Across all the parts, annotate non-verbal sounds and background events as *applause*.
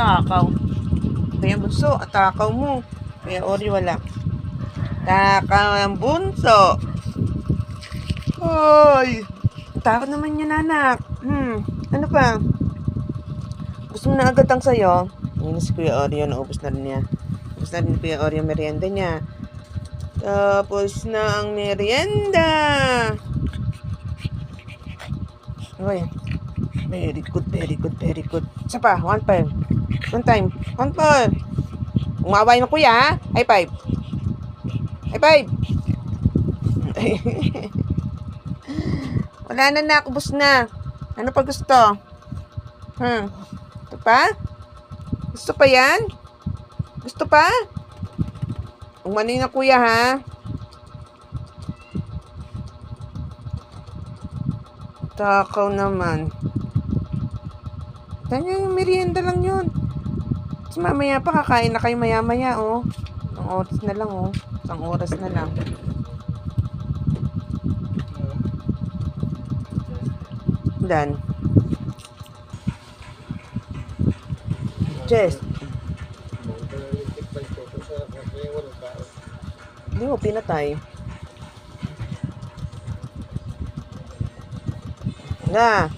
takaw. Kaya bunso, atakaw mo. Kaya ori wala. Takaw ang bunso. Hoy! Takot naman yan, anak. Hmm, ano pa? Gusto mo na agad ang sayo? Yun si Kuya Oreo, naubos na rin niya. Ubus na rin ni Kuya Oreo merienda niya. Tapos na ang merienda. Uy. Very good, very good, very good. Isa pa, one time. One time. One time. Umaway mo kuya, ha? High five. High five. *laughs* Wala na na, ubos na. Ano pa gusto? Hmm. Ito pa? Gusto pa yan? Gusto pa? Umano na kuya ha? Takaw naman. Tanya yung merienda lang yun. Tapos mamaya pa kakain na kayo maya maya oh. Isang oras na lang oh. Isang oras na lang. Dan. Jess, hindi mo pinatay. Na.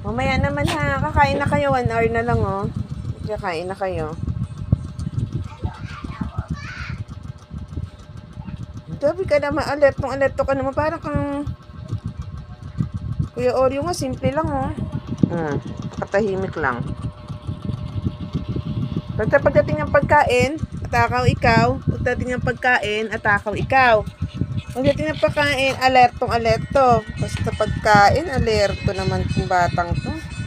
Mamaya naman ha. Kakain na kayo. One hour na lang oh. Kakain na kayo. Sabi ka naman, alertong alerto ka naman. Parang kang... Kuya Oreo nga, simple lang oh. Hmm, katahimik lang. Basta pagdating ng pagkain, atakaw ikaw. Pagdating ng pagkain, atakaw ikaw. Pagdating ng pagkain, alertong alerto. Basta pagkain, alerto naman kung batang to.